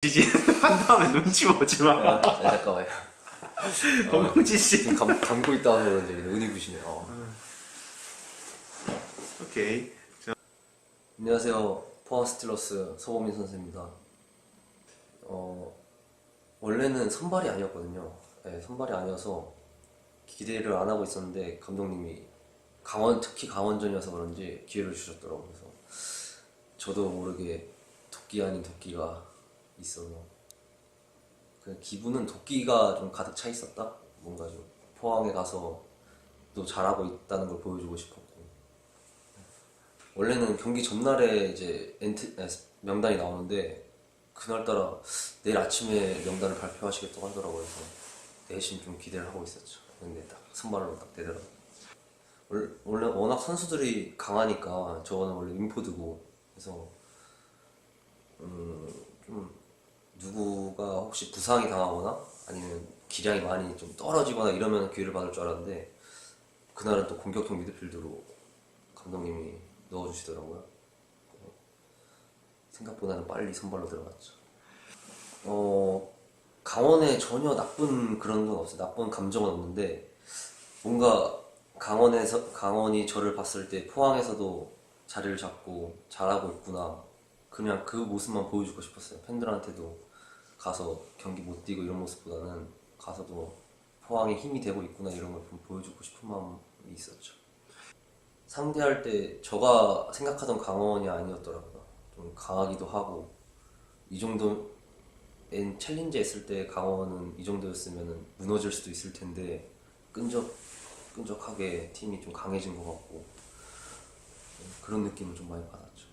지지 한 다음에 눈치 보지 마. 야, 야, 잠깐만요. 씨. 지금 감, 감고 있다는 그런지 은희 부시네. 어. 오케이. 안녕하세요. 포항 스틸러스 서범민 선수입니다. 어, 원래는 선발이 아니었거든요. 네, 선발이 아니어서 기대를 안 하고 있었는데 감독님이 강원 특히 강원전이어서 그런지 기회를 주셨더라고요. 그래서 저도 모르게 도끼 아닌 도끼가 있어서 그 기분은 도끼가 좀 가득 차 있었다. 뭔가 좀 포항에 가서 또 잘하고 있다는 걸 보여주고 싶었고 원래는 경기 전날에 이제 엔트, 아, 명단이 나오는데 그날따라 내일 아침에 명단을 발표하시겠다고 하더라고요. 그래서 내심 좀 기대를 하고 있었죠. 근데 딱 선발로 딱 되더라고요. 원- 원래 워낙 선수들이 강하니까 저는 원래 인포드고 그래서 음, 좀 누구가 혹시 부상이 당하거나 아니면 기량이 많이 좀 떨어지거나 이러면 기회를 받을 줄 알았는데 그날은 또 공격형 미드필드로 감독님이 넣어주시더라고요. 생각보다는 빨리 선발로 들어갔죠. 어, 강원에 전혀 나쁜 그런 건 없어요. 나쁜 감정은 없는데 뭔가 강원에서 강원이 저를 봤을 때 포항에서도 자리를 잡고 잘하고 있구나. 그냥 그 모습만 보여주고 싶었어요. 팬들한테도 가서 경기 못 뛰고 이런 모습보다는 가서도 포항에 힘이 되고 있구나 이런 걸좀 보여주고 싶은 마음이 있었죠. 상대할 때 제가 생각하던 강원이 아니었더라고요. 좀 강하기도 하고 이 정도 엔 챌린지 했을 때 강원은 이 정도였으면 무너질 수도 있을 텐데 끈적 끈적하게 팀이 좀 강해진 것 같고 그런 느낌을 좀 많이 받았죠.